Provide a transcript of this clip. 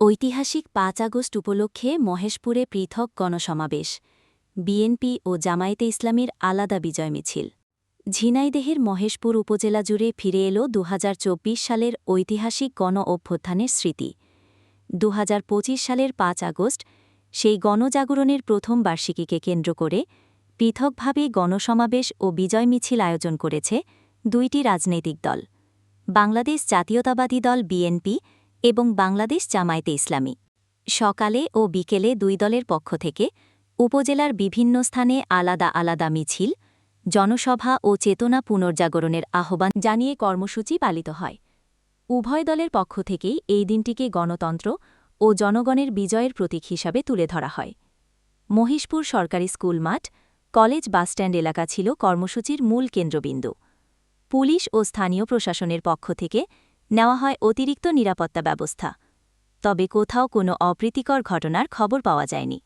ঐতিহাসিক পাঁচ আগস্ট উপলক্ষে মহেশপুরে পৃথক গণসমাবেশ, বিএনপি ও জামায়াতে ইসলামীর আলাদা বিজয় মিছিল। ঝিনাইদেহের মহেশপুর উপজেলা জুড়ে ফিরে এল দু সালের ঐতিহাসিক গণ অভ্যুত্থানের স্মৃতি। দু হাজার পঁচিশ সালের পাঁচ আগস্ট, সেই গণজাগরণের প্রথম বার্ষিকীকে কেন্দ্র করে পৃথকভাবে গণসমাবেশ ও বিজয় মিছিল আয়োজন করেছে দুইটি রাজনৈতিক দল। বাংলাদেশ জাতীয়তাবাদী দল বিএনপি এবং বাংলাদেশ জামায়াতে ইসলামী। সকালে ও বিকেলে দুই দলের পক্ষ থেকে উপজেলার বিভিন্ন স্থানে আলাদা আলাদা মিছিল, জনসভা ও চেতনা পুনর্জাগরণের আহ্বান জানিয়ে কর্মসূচি পালিত হয়। উভয় দলের পক্ষ থেকেই এই দিনটিকে গণতন্ত্র ও জনগণের বিজয়ের প্রতীক হিসাবে তুলে ধরা হয়। মহিষপুর সরকারি স্কুল মাঠ, কলেজ, বাসস্ট্যান্ড এলাকা ছিল কর্মসূচির মূল কেন্দ্রবিন্দু। পুলিশ ও স্থানীয় প্রশাসনের পক্ষ থেকে নেওয়া হয় অতিরিক্ত নিরাপত্তা ব্যবস্থা। তবে কোথাও কোনো অপ্রীতিকর ঘটনার খবর পাওয়া যায়নি।